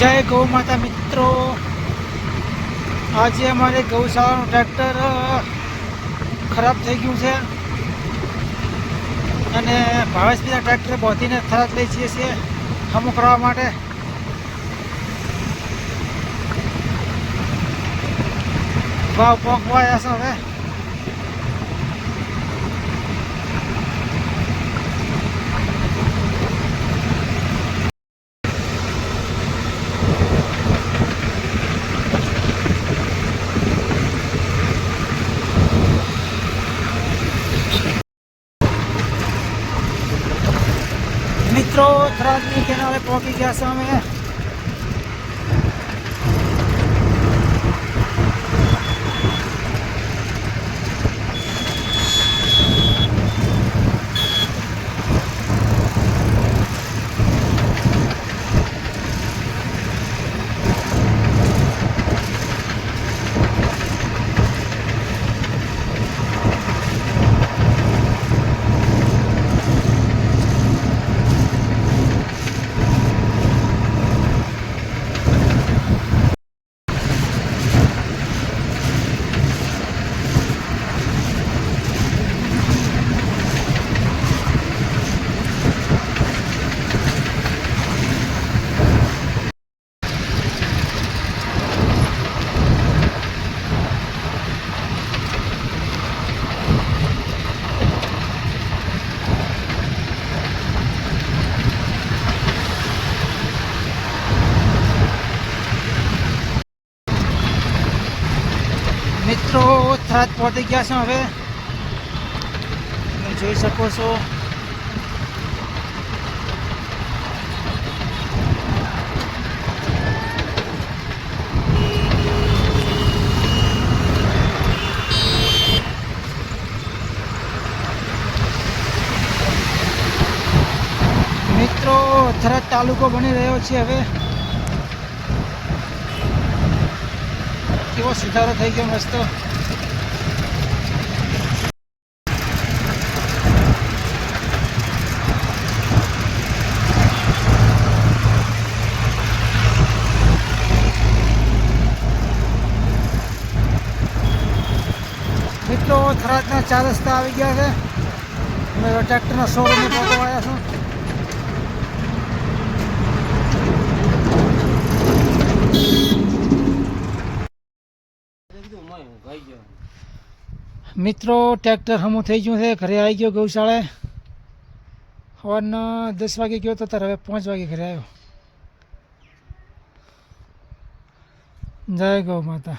જય ગૌ માતા મિત્રો. આજે અમારે ગૌશાળાનું ટ્રેક્ટર ખરાબ થઈ ગયું છે. અને ભાવેશ બીજા ટ્રેક્ટર બોધીને ખરાબ લઈ જઈએ છીએ હમું કરવા માટે. ભાવ પહોંચવા છે હવે. મિત્રો થરાદની કિનારે પહોંચી ગયા છે અમે. મિત્રો થરાદ પહોંચી ગયા છે હવે? તમે જોઈ શકો છો. મિત્રો, થરાદ તાલુકો બની રહ્યો છે હવે. કેવો સુધારો થઈ ગયો મસ્ત. મિત્રો થરાદના ચાર રસ્તા આવી ગયા છે. અમે ટ્રેક્ટરના શોરૂમે ફોટો આવ્યા છું. મિત્રો, ટ્રેક્ટર હમું થઈ ગયું છે. ઘરે આવી ગયો ગૌશાળે. સવારના દસ વાગે ગયો તો ત્યારે હવે પાંચ વાગે ઘરે આવ્યો. જય ગૌ માતા.